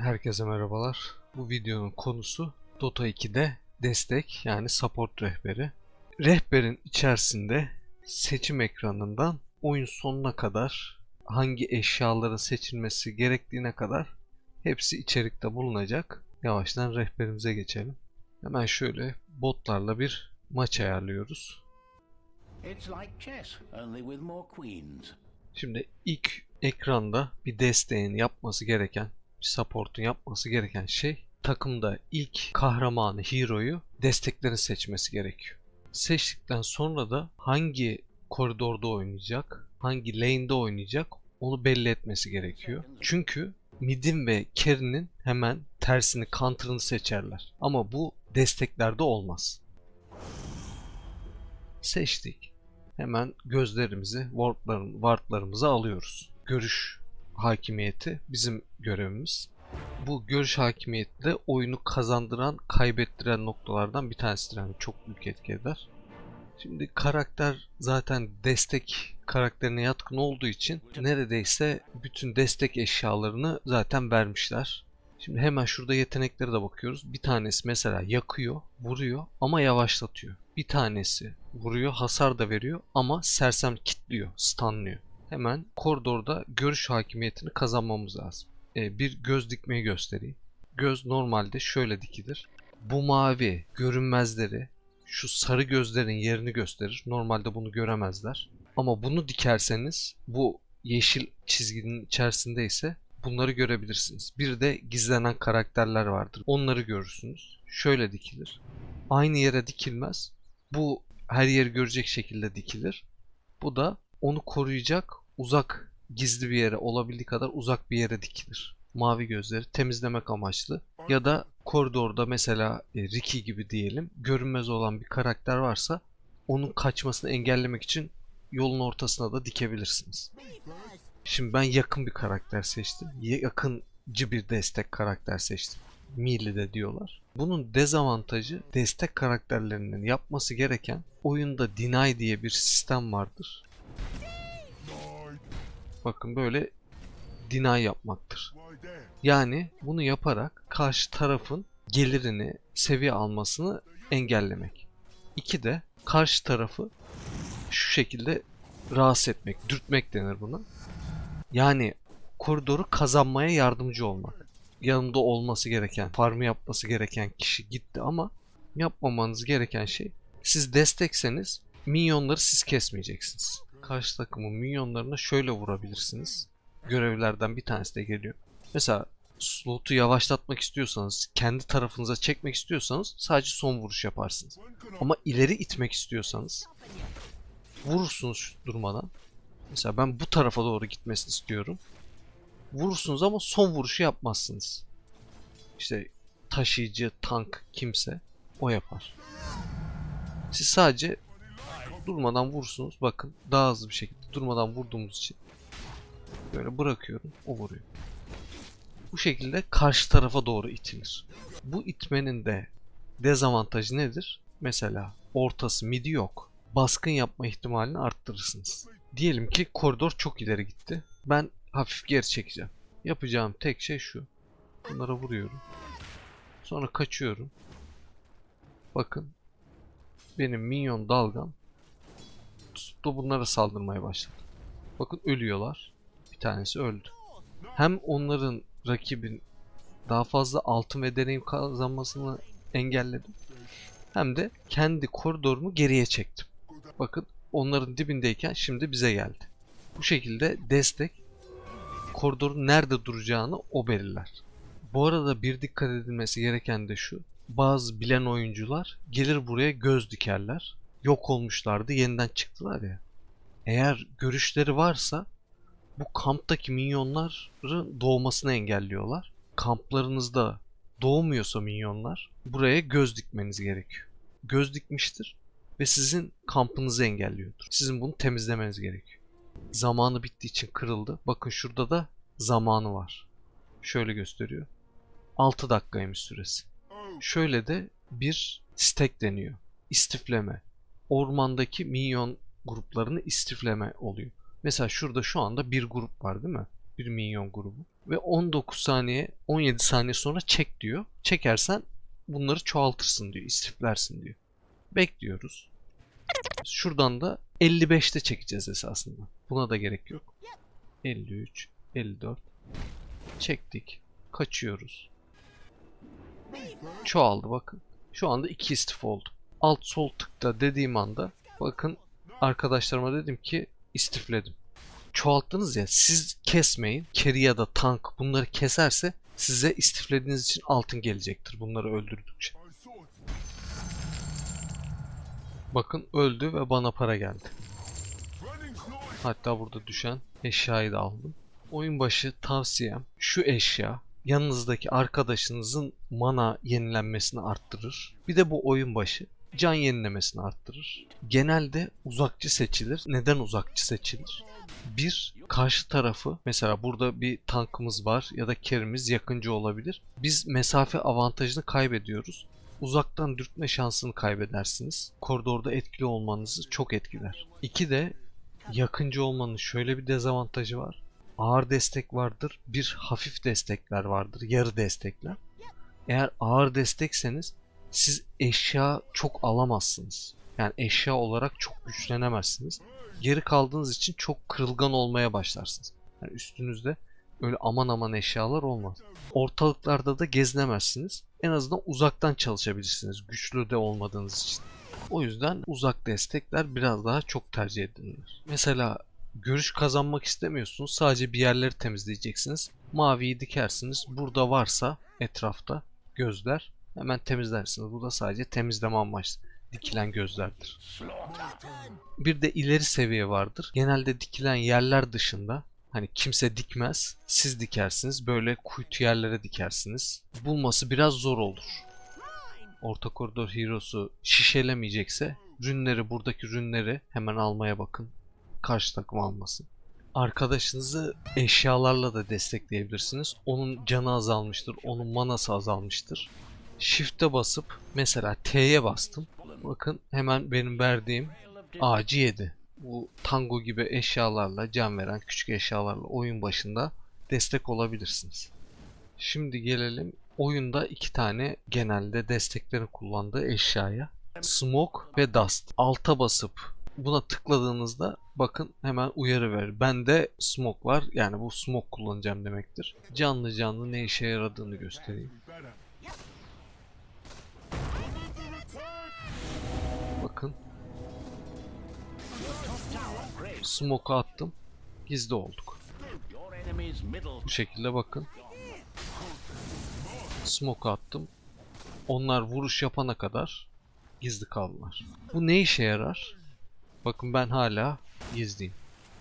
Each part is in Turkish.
Herkese merhabalar. Bu videonun konusu Dota 2'de destek yani support rehberi. Rehberin içerisinde seçim ekranından oyun sonuna kadar hangi eşyaların seçilmesi gerektiğine kadar hepsi içerikte bulunacak. Yavaştan rehberimize geçelim. Hemen şöyle botlarla bir maç ayarlıyoruz. Şimdi ilk ekranda bir desteğin yapması gereken, support'un yapması gereken şey takımda ilk kahramanı, hero'yu desteklerin seçmesi gerekiyor. Seçtikten sonra da hangi koridorda oynayacak, hangi lane'de oynayacak onu belli etmesi gerekiyor. Çünkü mid'in ve carry'nin hemen tersini, counter'ını seçerler. Ama bu desteklerde olmaz. Seçtik. Hemen gözlerimizi, wardlarımızı alıyoruz. Görüş hakimiyeti bizim görevimiz. Bu görüş hakimiyeti de oyunu kazandıran, kaybettiren noktalardan bir tanesidir. Yani çok büyük etki eder. Şimdi karakter zaten destek karakterine yatkın olduğu için neredeyse bütün destek eşyalarını zaten vermişler. Şimdi hemen şurada yeteneklere de bakıyoruz. Bir tanesi mesela yakıyor, vuruyor ama yavaşlatıyor. Bir tanesi vuruyor, hasar da veriyor ama sersem kitliyor, stunlıyor. Hemen koridorda görüş hakimiyetini kazanmamız lazım. Ee, bir göz dikmeyi göstereyim. Göz normalde şöyle dikilir. Bu mavi görünmezleri, şu sarı gözlerin yerini gösterir. Normalde bunu göremezler. Ama bunu dikerseniz bu yeşil çizginin içerisinde ise bunları görebilirsiniz. Bir de gizlenen karakterler vardır. Onları görürsünüz. Şöyle dikilir. Aynı yere dikilmez. Bu her yeri görecek şekilde dikilir. Bu da onu koruyacak uzak gizli bir yere olabildiği kadar uzak bir yere dikilir. Mavi gözleri temizlemek amaçlı. Ya da koridorda mesela e, Ricky gibi diyelim görünmez olan bir karakter varsa onun kaçmasını engellemek için yolun ortasına da dikebilirsiniz. Şimdi ben yakın bir karakter seçtim. Yakıncı bir destek karakter seçtim. Melee de diyorlar. Bunun dezavantajı destek karakterlerinin yapması gereken oyunda deny diye bir sistem vardır. Bakın böyle deny yapmaktır. Yani bunu yaparak karşı tarafın gelirini, seviye almasını engellemek. İki de karşı tarafı şu şekilde rahatsız etmek, dürtmek denir buna. Yani koridoru kazanmaya yardımcı olmak. Yanında olması gereken, farmı yapması gereken kişi gitti ama yapmamanız gereken şey siz destekseniz minyonları siz kesmeyeceksiniz. Karşı takımın minyonlarına şöyle vurabilirsiniz. Görevlerden bir tanesi de geliyor. Mesela slotu yavaşlatmak istiyorsanız, kendi tarafınıza çekmek istiyorsanız sadece son vuruş yaparsınız. Ama ileri itmek istiyorsanız vurursunuz durmadan. Mesela ben bu tarafa doğru gitmesini istiyorum. Vurursunuz ama son vuruşu yapmazsınız. İşte taşıyıcı, tank kimse o yapar. Siz sadece durmadan vursunuz. Bakın daha hızlı bir şekilde durmadan vurduğumuz için böyle bırakıyorum. O vuruyor. Bu şekilde karşı tarafa doğru itilir. Bu itmenin de dezavantajı nedir? Mesela ortası midi yok. Baskın yapma ihtimalini arttırırsınız. Diyelim ki koridor çok ileri gitti. Ben hafif geri çekeceğim. Yapacağım tek şey şu. Bunlara vuruyorum. Sonra kaçıyorum. Bakın. Benim minyon dalgam tuttu bunlara saldırmaya başladı. Bakın ölüyorlar. Bir tanesi öldü. Hem onların rakibin daha fazla altın ve deneyim kazanmasını engelledim. Hem de kendi koridorumu geriye çektim. Bakın onların dibindeyken şimdi bize geldi. Bu şekilde destek koridorun nerede duracağını o belirler. Bu arada bir dikkat edilmesi gereken de şu. Bazı bilen oyuncular gelir buraya göz dikerler. Yok olmuşlardı yeniden çıktılar ya. Eğer görüşleri varsa bu kamptaki minyonların doğmasını engelliyorlar. Kamplarınızda doğmuyorsa minyonlar buraya göz dikmeniz gerekiyor. Göz dikmiştir ve sizin kampınızı engelliyordur. Sizin bunu temizlemeniz gerekiyor. Zamanı bittiği için kırıldı. Bakın şurada da zamanı var. Şöyle gösteriyor. 6 dakikaymış süresi. Şöyle de bir stack deniyor. İstifleme. Ormandaki minyon gruplarını istifleme oluyor. Mesela şurada şu anda bir grup var değil mi? bir minyon grubu. Ve 19 saniye 17 saniye sonra çek diyor. Çekersen bunları çoğaltırsın diyor. istiflersin diyor. Bekliyoruz. Şuradan da 55'te çekeceğiz esasında. Buna da gerek yok. 53, 54. Çektik. Kaçıyoruz. Çoğaldı bakın. Şu anda 2 istif oldu. Alt sol tıkta dediğim anda bakın arkadaşlarıma dedim ki istifledim. Çoğalttınız ya siz kesmeyin. Keri ya da tank bunları keserse size istiflediğiniz için altın gelecektir bunları öldürdükçe. Bakın öldü ve bana para geldi. Hatta burada düşen eşyayı da aldım. Oyun başı tavsiyem şu eşya yanınızdaki arkadaşınızın mana yenilenmesini arttırır. Bir de bu oyun başı can yenilemesini arttırır. Genelde uzakçı seçilir. Neden uzakçı seçilir? Bir, karşı tarafı mesela burada bir tankımız var ya da kerimiz yakıncı olabilir. Biz mesafe avantajını kaybediyoruz. Uzaktan dürtme şansını kaybedersiniz. Koridorda etkili olmanızı çok etkiler. İki de yakıncı olmanın şöyle bir dezavantajı var. Ağır destek vardır, bir hafif destekler vardır, yarı destekler. Eğer ağır destekseniz siz eşya çok alamazsınız. Yani eşya olarak çok güçlenemezsiniz. Geri kaldığınız için çok kırılgan olmaya başlarsınız. Yani üstünüzde öyle aman aman eşyalar olmaz. Ortalıklarda da gezinemezsiniz. En azından uzaktan çalışabilirsiniz güçlü de olmadığınız için. O yüzden uzak destekler biraz daha çok tercih edilir. Mesela görüş kazanmak istemiyorsunuz. Sadece bir yerleri temizleyeceksiniz. Maviyi dikersiniz. Burada varsa etrafta gözler hemen temizlersiniz. Bu da sadece temizleme amaçlı dikilen gözlerdir. Bir de ileri seviye vardır. Genelde dikilen yerler dışında hani kimse dikmez. Siz dikersiniz. Böyle kuytu yerlere dikersiniz. Bulması biraz zor olur. Orta koridor hero'su şişelemeyecekse rünleri buradaki rünleri hemen almaya bakın. Karşı takım almasın. Arkadaşınızı eşyalarla da destekleyebilirsiniz. Onun canı azalmıştır, onun manası azalmıştır. Shift'e basıp mesela T'ye bastım. Bakın hemen benim verdiğim ağacı yedi. Bu tango gibi eşyalarla, can veren küçük eşyalarla oyun başında destek olabilirsiniz. Şimdi gelelim oyunda iki tane genelde desteklerin kullandığı eşyaya. Smoke ve Dust. Alta basıp buna tıkladığınızda bakın hemen uyarı verir. Bende smoke var. Yani bu smoke kullanacağım demektir. Canlı canlı ne işe yaradığını göstereyim. Bakın. Smoke'u attım. Gizli olduk. Bu şekilde bakın. Smoke attım. Onlar vuruş yapana kadar gizli kaldılar. Bu ne işe yarar? Bakın ben hala gizliyim.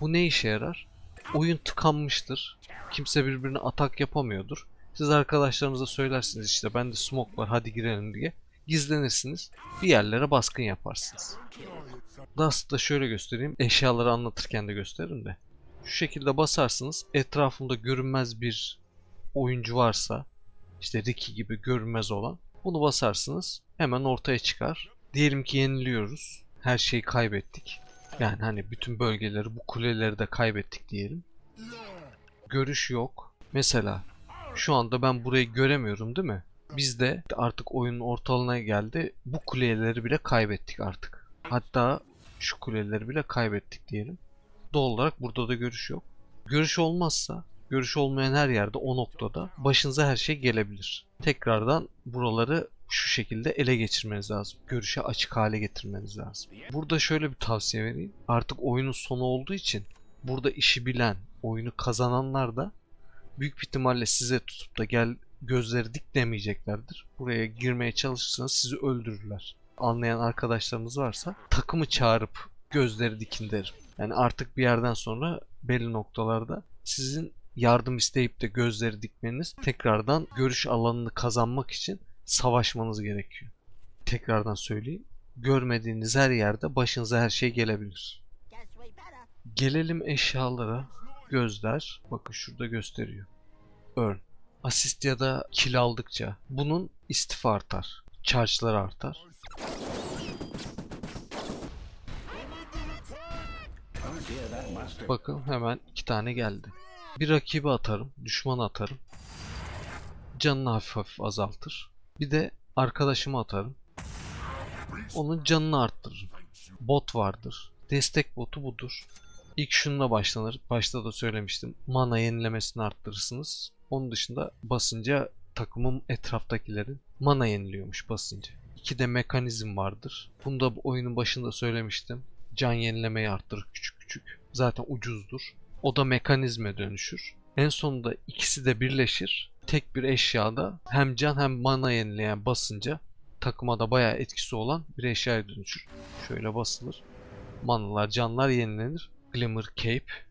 Bu ne işe yarar? Oyun tıkanmıştır. Kimse birbirine atak yapamıyordur. Siz arkadaşlarınıza söylersiniz işte bende smoke var hadi girelim diye. Gizlenirsiniz. Bir yerlere baskın yaparsınız. Dust'ı da şöyle göstereyim. Eşyaları anlatırken de gösteririm de. Şu şekilde basarsınız. Etrafında görünmez bir oyuncu varsa işte Ricky gibi görünmez olan bunu basarsınız. Hemen ortaya çıkar. Diyelim ki yeniliyoruz. Her şeyi kaybettik. Yani hani bütün bölgeleri bu kuleleri de kaybettik diyelim. Görüş yok. Mesela şu anda ben burayı göremiyorum değil mi? Biz de artık oyunun ortalığına geldi. Bu kuleleri bile kaybettik artık. Hatta şu kuleleri bile kaybettik diyelim. Doğal olarak burada da görüş yok. Görüş olmazsa, görüş olmayan her yerde o noktada başınıza her şey gelebilir. Tekrardan buraları şu şekilde ele geçirmeniz lazım. Görüşe açık hale getirmeniz lazım. Burada şöyle bir tavsiye vereyim. Artık oyunun sonu olduğu için burada işi bilen, oyunu kazananlar da büyük bir ihtimalle size tutup da gel gözleri dik demeyeceklerdir. Buraya girmeye çalışırsanız sizi öldürürler. Anlayan arkadaşlarımız varsa takımı çağırıp gözleri dikin derim. Yani artık bir yerden sonra belli noktalarda sizin yardım isteyip de gözleri dikmeniz tekrardan görüş alanını kazanmak için savaşmanız gerekiyor. Tekrardan söyleyeyim. Görmediğiniz her yerde başınıza her şey gelebilir. Gelelim eşyalara. Gözler. Bakın şurada gösteriyor. Earn. Asist ya da kill aldıkça bunun istifa artar. Charge'ları artar. Bakın hemen iki tane geldi. Bir rakibi atarım, düşman atarım. Canını hafif hafif azaltır. Bir de arkadaşımı atarım. Onun canını arttırırım. Bot vardır. Destek botu budur. İlk şununla başlanır. Başta da söylemiştim. Mana yenilemesini arttırırsınız. Onun dışında basınca takımın etraftakilerin mana yeniliyormuş basınca. İki de mekanizm vardır. Bunu da bu oyunun başında söylemiştim. Can yenilemeyi arttırır küçük küçük. Zaten ucuzdur. O da mekanizme dönüşür. En sonunda ikisi de birleşir. Tek bir eşyada hem can hem mana yenileyen basınca takıma da bayağı etkisi olan bir eşyaya dönüşür. Şöyle basılır. Manalar, canlar yenilenir. Glimmer Cape.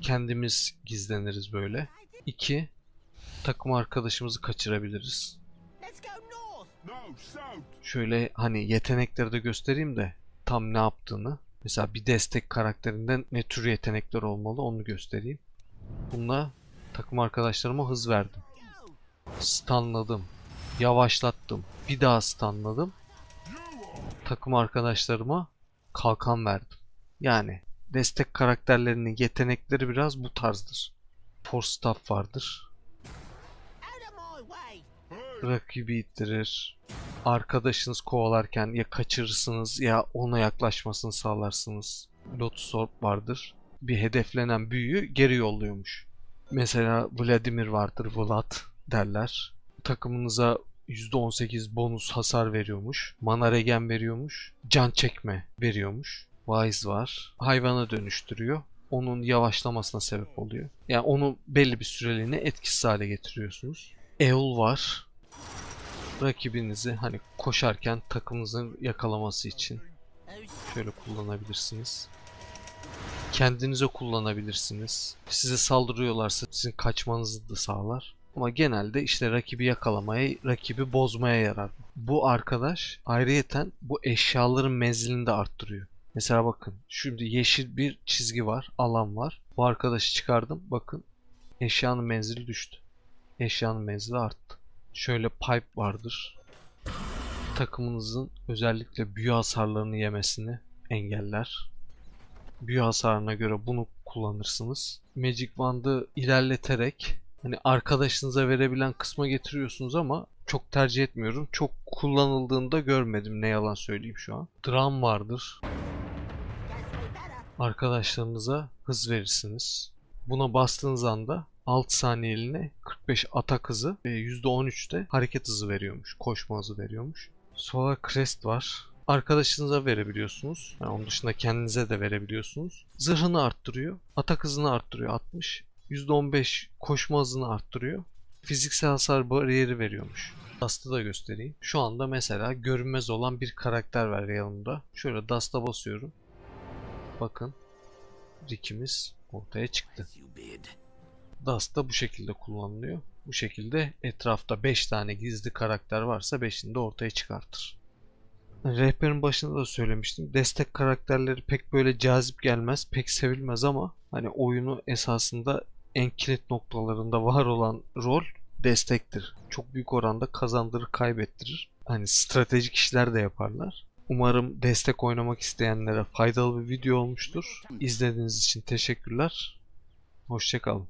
Kendimiz gizleniriz böyle. 2. Takım arkadaşımızı kaçırabiliriz. Şöyle hani yetenekleri de göstereyim de tam ne yaptığını. Mesela bir destek karakterinden ne tür yetenekler olmalı onu göstereyim. Bununla takım arkadaşlarıma hız verdim. Stunladım. Yavaşlattım. Bir daha stunladım. Takım arkadaşlarıma kalkan verdim. Yani destek karakterlerinin yetenekleri biraz bu tarzdır. Force staff vardır. Rakibi ittirir. Arkadaşınız kovalarken ya kaçırırsınız ya ona yaklaşmasını sağlarsınız. Lotus Orb vardır. Bir hedeflenen büyüyü geri yolluyormuş. Mesela Vladimir vardır, Vlad derler. Takımınıza %18 bonus hasar veriyormuş. Mana regen veriyormuş. Can çekme veriyormuş. Wise var. Hayvana dönüştürüyor. Onun yavaşlamasına sebep oluyor. Yani onu belli bir süreliğine etkisiz hale getiriyorsunuz. Eol var rakibinizi hani koşarken takımınızın yakalaması için şöyle kullanabilirsiniz. Kendinize kullanabilirsiniz. Size saldırıyorlarsa sizin kaçmanızı da sağlar. Ama genelde işte rakibi yakalamaya, rakibi bozmaya yarar. Bu arkadaş ayrıyeten bu eşyaların menzilini de arttırıyor. Mesela bakın şimdi yeşil bir çizgi var, alan var. Bu arkadaşı çıkardım. Bakın eşyanın menzili düştü. Eşyanın menzili arttı. Şöyle pipe vardır. Takımınızın özellikle büyü hasarlarını yemesini engeller. Büyü hasarına göre bunu kullanırsınız. Magic Wand'ı ilerleterek hani arkadaşınıza verebilen kısma getiriyorsunuz ama çok tercih etmiyorum. Çok kullanıldığında görmedim ne yalan söyleyeyim şu an. Drum vardır. Arkadaşlarınıza hız verirsiniz. Buna bastığınız anda 6 saniyeliğine 45 atak hızı ve %13'te hareket hızı veriyormuş. Koşma hızı veriyormuş. Solar Crest var. Arkadaşınıza verebiliyorsunuz. Yani onun dışında kendinize de verebiliyorsunuz. Zırhını arttırıyor. Atak hızını arttırıyor 60. %15 koşma hızını arttırıyor. Fiziksel hasar bariyeri veriyormuş. Dust'ı da göstereyim. Şu anda mesela görünmez olan bir karakter var yanımda. Şöyle Dust'a basıyorum. Bakın. Rick'imiz ortaya çıktı. Dust da bu şekilde kullanılıyor. Bu şekilde etrafta 5 tane gizli karakter varsa 5'ini de ortaya çıkartır. Rehberin başında da söylemiştim. Destek karakterleri pek böyle cazip gelmez, pek sevilmez ama hani oyunu esasında en kilit noktalarında var olan rol destektir. Çok büyük oranda kazandırır, kaybettirir. Hani stratejik işler de yaparlar. Umarım destek oynamak isteyenlere faydalı bir video olmuştur. İzlediğiniz için teşekkürler. Hoşçakalın.